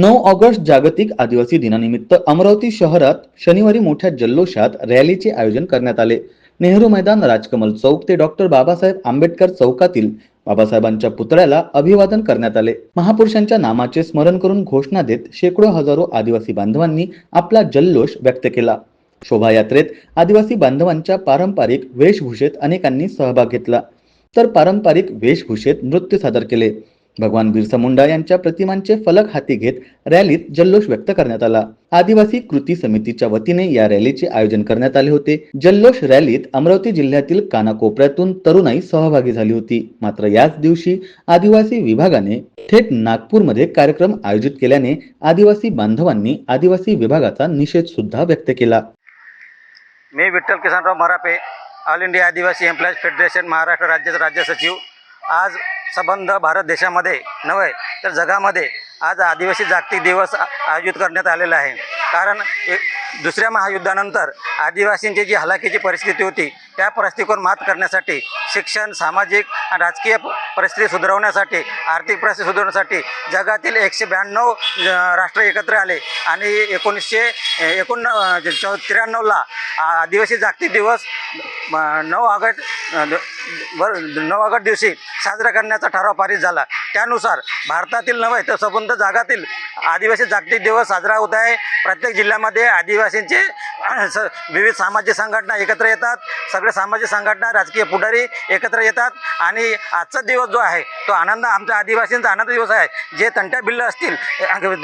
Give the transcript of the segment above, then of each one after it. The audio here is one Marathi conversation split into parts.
नऊ ऑगस्ट जागतिक आदिवासी दिनानिमित्त अमरावती शहरात शनिवारी मोठ्या जल्लोषात रॅलीचे आयोजन करण्यात आले. नेहरू मैदान राजकमल चौक ते डॉक्टर बाबासाहेब आंबेडकर चौकातील बाबासाहेबांच्या पुतळ्याला अभिवादन करण्यात आले. महापुरुषांच्या नामाचे स्मरण करून घोषणा देत शेकडो हजारो आदिवासी बांधवांनी आपला जल्लोष व्यक्त केला. शोभायात्रेत आदिवासी बांधवांच्या पारंपरिक वेशभूषेत अनेकांनी सहभाग घेतला. तर पारंपरिक वेशभूषेत नृत्य सादर केले. भगवान बिरसा मुंडा यांच्या प्रतिमांचे फलक हाती घेत रॅलीत जल्लोष व्यक्त करण्यात आला. आदिवासी कृती समितीच्या वतीने या रॅलीचे आयोजन करण्यात आले होते. जल्लोष रॅलीत अमरावती जिल्ह्यातील कानाकोपऱ्यातून तरुणाई सहभागी झाली होती. मात्र याच दिवशी आदिवासी विभागाने थेट नागपूरमध्ये कार्यक्रम आयोजित केल्याने आदिवासी बांधवांनी आदिवासी विभागाचा निषेध सुद्धा व्यक्त केला. मी Vitthal Kisanrao Marape All India Adivasi Employees Federation Maharashtra राज्याचे राज्य सचिव. आज संबंध भारत देशामध्ये नव्हे तर जगामध्ये आज आदिवासी जागतिक दिवस आयोजित करण्यात आलेला आहे. कारण एक दुसऱ्या महायुद्धानंतर आदिवासींची जी हलाखीची परिस्थिती होती त्या परिस्थितीवर मात करण्यासाठी शिक्षण सामाजिक आणि राजकीय परिस्थिती सुधारवण्यासाठी आर्थिक परिस्थिती सुधारण्यासाठी जगातील एकशे ब्याण्णव राष्ट्र एकत्र आले. आणि एकोणीसशे एकोण चौ त्र्याण्णवला आदिवासी जागतिक दिवस नऊ ऑगस्ट नऊ ऑगस्ट दिवशी साजरा करण्याचा ठराव पारित झाला. त्यानुसार भारतातील नव्हे तर संबंध जगातील आदिवासी जागतिक दिवस साजरा होत आहे. प्रत्येक जिल्ह्यामध्ये आदिवासींचे स विविध सामाजिक संघटना एकत्र येतात. सगळे सामाजिक संघटना राजकीय पुढारी एकत्र येतात. आणि आजचा दिवस जो आहे तो आनंद आमच्या आदिवासींचा आनंद दिवस आहे. जे तंट्या बिल्ल असतील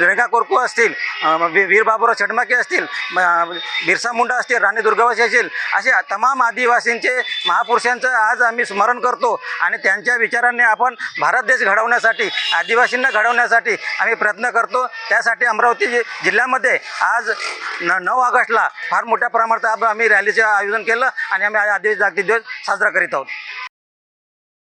रेखा कोरकू असतील वीर बाबुराव छडमाके असतील बिरसा मुंडा असतील राणी दुर्गावासी असतील असे तमाम आदिवासींचे महापुरुषांचं आज आम्ही स्मरण करतो. आणि त्यांच्या विचारांनी आपण भारत देश घडवण्यासाठी आदिवासींना घडवण्यासाठी आम्ही प्रयत्न करतो. त्यासाठी अमरावती जि- जिल्ह्यामध्ये आज न नऊ ऑगस्टला फार मोठ्या प्रमाणात आम्ही रॅलीचं आयोजन केलं आणि आम्ही आदिवासी जागतिक दिवस साजरा करीत आहोत.